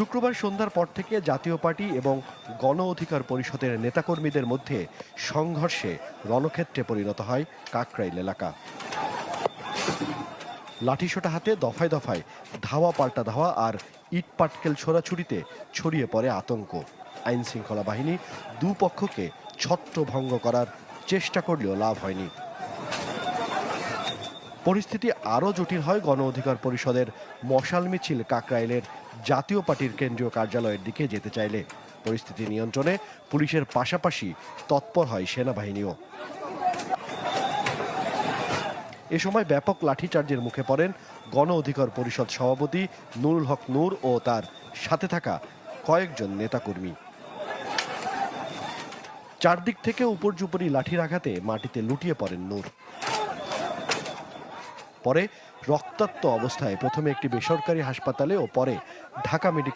শুক্রবার সন্ধ্যার পর থেকে জাতীয় পার্টি এবং গণ অধিকার পরিষদের নেতাকর্মীদের মধ্যে সংঘর্ষে রণক্ষেত্রে পরিণত হয় কাকরাইল এলাকা। লাঠিসোটা হাতে দফায় দফায় ধাওয়া পাল্টা ধাওয়া আর ইট পাটকেল ছোড়াছুড়িতে ছড়িয়ে পড়ে আতঙ্ক। আইন শৃঙ্খলা বাহিনী দুপক্ষকে ছত্রভঙ্গ করার চেষ্টা করলেও লাভ হয়নি। পরিস্থিতি আরও জটিল হয় গণ অধিকার পরিষদের মশাল মিছিল কাকরাইলের জাতীয় পার্টির কেন্দ্রীয় কার্যালয়ের দিকে যেতে চাইলে। পরিস্থিতি নিয়ন্ত্রণে পুলিশের পাশাপাশি তৎপর হয় সেনাবাহিনীও। এ সময় ব্যাপক লাঠিচার্জের মুখে পড়েন গণ অধিকার পরিষদ সভাপতি নুরুল হক নূর ও তার সাথে থাকা কয়েকজন নেতাকর্মী। চারদিক থেকে উপর্যুপরি লাঠির আঘাতে মাটিতে লুটিয়ে পড়েন নূর। পরে রক্তাক্ত অবস্থায় প্রথমে একটি বেসরকারি হাসপাতালে ও পরে ঢাকা মেডিকেল